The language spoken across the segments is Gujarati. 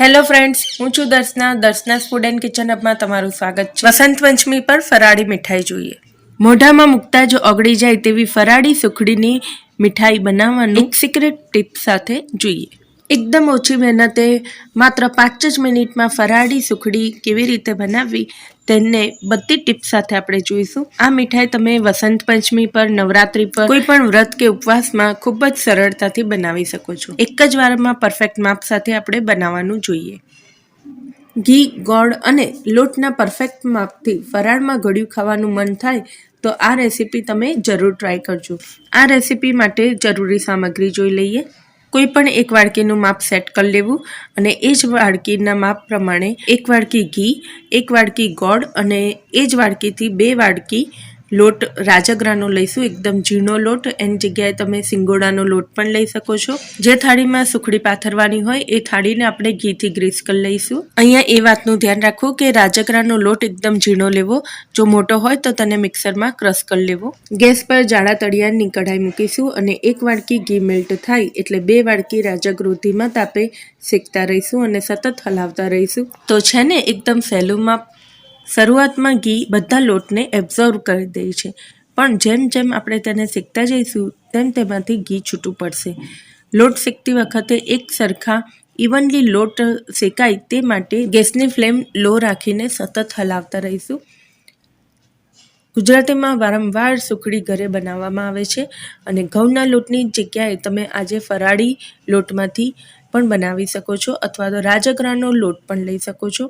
હેલો ફ્રેન્ડ્સ હું છું Darshana. Darshana food and kitchen હબમાં તમારું સ્વાગત છે. વસંત પંચમી પર ફરાળી મીઠાઈ જોઈએ. મોઢામાં મૂકતા જ ઓગળી જાય તેવી ફરાળી સુખડીની મીઠાઈ બનાવવાનું એક સિક્રેટ ટીપ સાથે જોઈએ. એકદમ ઓછી મહેનતે માત્ર પાંચ જ મિનિટમાં ફરાળી સુખડી કેવી રીતે બનાવવી તેને બધી ટિપ્સ સાથે આપણે જોઈશું. આ મીઠાઈ તમે વસંત પંચમી પર, નવરાત્રી પર, કોઈ પણ વ્રત કે ઉપવાસમાં ખૂબ જ સરળતાથી બનાવી શકો છો. એક જ વારમાં પરફેક્ટ માપ સાથે આપણે બનાવવાનું જોઈએ. ઘી, ગોળ અને લોટના પરફેક્ટ માપથી ફરાળમાં ગળ્યું ખાવાનું મન થાય તો આ રેસીપી તમે જરૂર ટ્રાય કરજો. આ રેસીપી માટે જરૂરી સામગ્રી જોઈ લઈએ. કોઈ પણ એક વાડકીનું માપ સેટ કરી લેવું અને એ જ વાડકીના માપ પ્રમાણે એક વાડકી ઘી, એક વાડકી ગોળ અને એ જ વાડકીથી બે વાડકી લોટ રાજગરાનો લઈશું, એકદમ ઝીણો લોટ. એની જગ્યાએ તમે સિંગોડાનો લોટ પણ લઈ શકો છો. જે થાળીમાં સુખડી પાથરવાની હોય, એ થાળીને આપણે ઘીથી ગ્રીસ કરી લઈશું. અહીંયા એ વાતનું ધ્યાન રાખવું કે રાજગરાનો લોટ એકદમ ઝીણો લેવો. જો મોટો હોય, તો તેને મિક્સરમાં ક્રશ કરી લેવો. ગેસ પર જાડા તળિયાની કઢાઈ મૂકીશું અને એક વાડકી ઘી મેલ્ટ થાય એટલે બે વાડકી રાજગરો તાપે શેકતા રહીશું અને સતત હલાવતા રહીશું. તો છે ને, એકદમ સહેલુંમાં શરૂઆતમાં ઘી બધા લોટને એબ્ઝોર્વ કરી દે છે. પણ જેમ જેમ આપણે તેને શેકતા જઈશું, તેમ તેમાંથી ઘી છૂટું પડશે. લોટ શેકતી વખતે એક સરખા ઇવનલી લોટ શેકાય તે માટે ગેસની ફ્લેમ લો રાખીને સતત હલાવતા રહીશું. ગુજરાતીમાં વારંવાર સુખડી ઘરે બનાવવામાં આવે છે અને ઘઉંના લોટની જગ્યાએ તમે આજે ફરાળી લોટમાંથી પણ બનાવી શકો છો અથવા તો રાજગરાનો લોટ પણ લઈ શકો છો.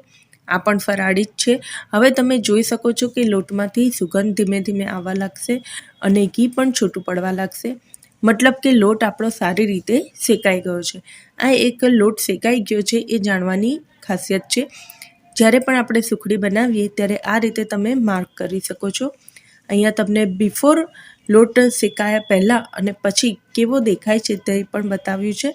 આ પણ ફરાળી જ છે. હવે તમે જોઈ શકો છો કે લોટમાંથી સુગંધ ધીમે ધીમે આવવા લાગશે અને ઘી પણ છૂટું પડવા લાગશે. મતલબ કે લોટ આપણો સારી રીતે શેકાઈ ગયો છે. આ એક લોટ શેકાઈ ગયો છે એ જાણવાની ખાસિયત છે. જ્યારે પણ આપણે સુખડી બનાવીએ ત્યારે આ રીતે તમે માર્ક કરી શકો છો. અહીંયા તમને બિફોર લોટ શેકાયા પહેલાં અને પછી કેવો દેખાય છે તે પણ બતાવ્યું છે.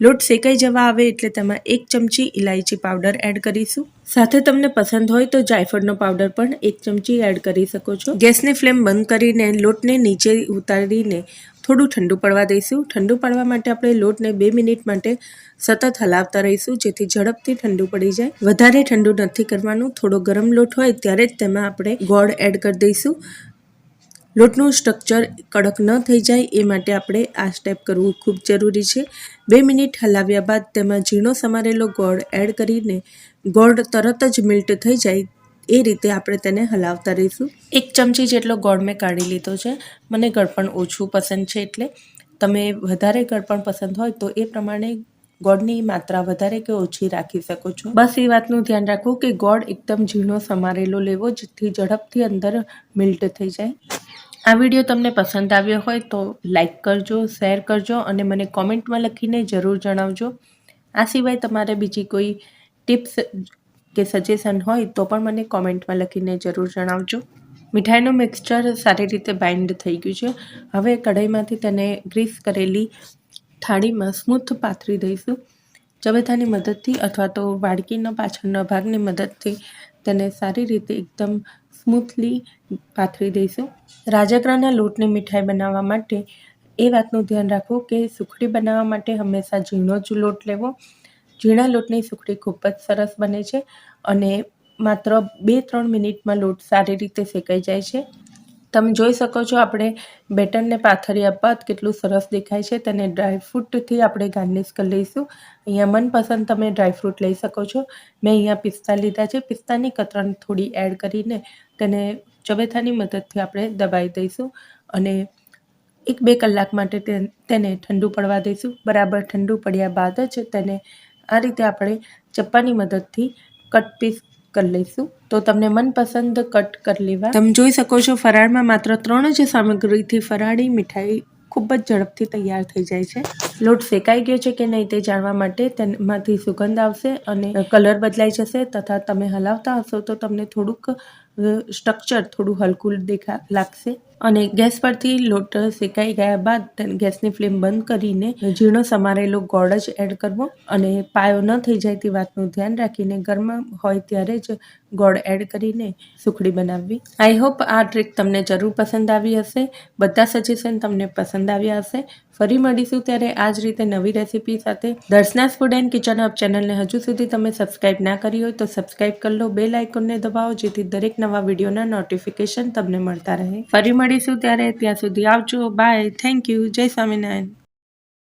લોટ શેકાઈ જવા આવે એટલે તેમાં એક ચમચી ઇલાયચી પાવડર એડ કરીશું. સાથે તમને પસંદ હોય તો જાયફળનો પાવડર પણ એક ચમચી એડ કરી શકો છો. ગેસની ફ્લેમ બંધ કરીને લોટને નીચે ઉતારીને થોડું ઠંડુ પડવા દઈશું. ઠંડુ પડવા માટે આપણે લોટને બે મિનિટ માટે સતત હલાવતા રહીશું, જેથી ઝડપથી ઠંડુ પડી જાય. વધારે ઠંડુ નથી કરવાનું. થોડો ગરમ લોટ હોય ત્યારે જ તેમાં આપણે ગોળ એડ કરી દઈશું. લોટનું સ્ટ્રક્ચર કડક ન થઈ જાય એ માટે આપણે આ સ્ટેપ કરવું ખૂબ જરૂરી છે. બે મિનિટ હલાવ્યા બાદ તેમાં ઝીણો સમારેલો ગોળ એડ કરીને ગોળ તરત જ મિલ્ટ થઈ જાય એ રીતે આપણે તેને હલાવતા રહીશું. એક ચમચી જેટલો ગોળ મેં કાઢી લીધો છે. મને ગળપણ ઓછું પસંદ છે એટલે તમે વધારે ગળપણ પસંદ હોય તો એ પ્રમાણે ગોળની માત્રા વધારે કે ઓછી રાખી શકો છો. બસ એ વાતનું ધ્યાન રાખવું કે ગોળ એકદમ ઝીણો સમારેલો લેવો જેથી ઝડપથી અંદર મિલ્ટ થઈ જાય. આ વીડિયો તમને પસંદ આવ્યો હોય તો લાઈક કરજો, શેર કરજો અને મને કોમેન્ટમાં લખીને જરૂર જણાવજો. આ સિવાય તમારે બીજી કોઈ ટિપ્સ કે સજેશન હોય તો પણ મને કોમેન્ટમાં લખીને જરૂર જણાવજો. મીઠાઈનું મિક્સચર સારી રીતે બાઇન્ડ થઈ ગયું છે. હવે કઢાઈમાંથી તેને ગ્રીસ કરેલી થાળીમાં સ્મૂથ પાથરી દઈશું. ચવેથાની મદદથી અથવા તો વાડકીના પાછળના ભાગની મદદથી તેને સારી રીતે એકદમ સ્મૂથલી પાથરી દઈશું. રાજગરાના લોટની મીઠાઈ બનાવવા માટે એ વાતનું ધ્યાન રાખવું કે સુખડી બનાવવા માટે હંમેશા ઝીણો જ લોટ લેવો. ઝીણા લોટની સુખડી ખૂબ જ સરસ બને છે અને માત્ર બે ત્રણ મિનિટમાં લોટ સારી રીતે શેકાઈ જાય છે. તમે જોઈ શકો છો આપણે બેટરને પાથર્યા બાદ કેટલું સરસ દેખાય છે તેને ડ્રાયફ્રૂટથી આપણે ગાર્નિશ કરી લઈશું. અહીંયા મનપસંદ તમે ડ્રાયફ્રૂટ લઈ શકો છો. મેં અહીંયા પિસ્તા લીધા છે. પિસ્તાની કતરણ થોડી એડ કરીને તેને ચવેથાની મદદથી આપણે દબાઈ દઈશું અને એક બે કલાક માટે તેને ઠંડુ પડવા દઈશું. બરાબર ઠંડુ પડ્યા બાદ જ તેને આ રીતે આપણે ચપ્પાની મદદથી કટ પીસ કરી લઈશું. તો તમને મનપસંદ કટ કરી લેવા. તમે જોઈ શકો છો, ફરાળમાં માત્ર ત્રણ જ સામગ્રીથી ફરાળી મીઠાઈ ખૂબ જ ઝડપથી તૈયાર થઈ જાય છે. લોટ શેકાઈ ગયો છે કે નહીં તે જાણવા માટે તેમાંથી સુગંધ આવશે અને કલર બદલાઈ જશે તથા તમે હલાવતા હશો તો તમને થોડુંક સ્ટ્રક્ચર થોડું હલકું દેખા, લાગશે. અને ગેસ પરથી લોટ શેકાઈ ગયા બાદ ગેસની ફ્લેમ બંધ કરીને ઝીણો સમારેલો ગોળ જ એડ કરવો. અને પાયો ન થઈ જાય તે વાતનું ધ્યાન રાખીને ગરમ હોય ત્યારે જ ગોળ એડ કરીને સુખડી બનાવવી. આઈ હોપ આ ટ્રીક તમને જરૂર પસંદ આવી હશે. બધા સજેશન તમને પસંદ આવ્યા હશે. ફરી મળીશું ત્યારે આ જ રીતે નવી રેસીપી સાથે. Darshana's food and kitchen hub ચેનલને હજુ સુધી તમે સબસ્ક્રાઇબ ના કરી હોય તો સબસ્ક્રાઇબ કરી લો. બેલ આઇકોનને દબાવો જેથી દરેક નવા વિડીયોના નોટિફિકેશન તમને મળતા રહે. ફરી મળીશું ત્યારે ત્યાં સુધી આવજો. બાય થેન્ક યુ જય સ્વામિનારાયણ.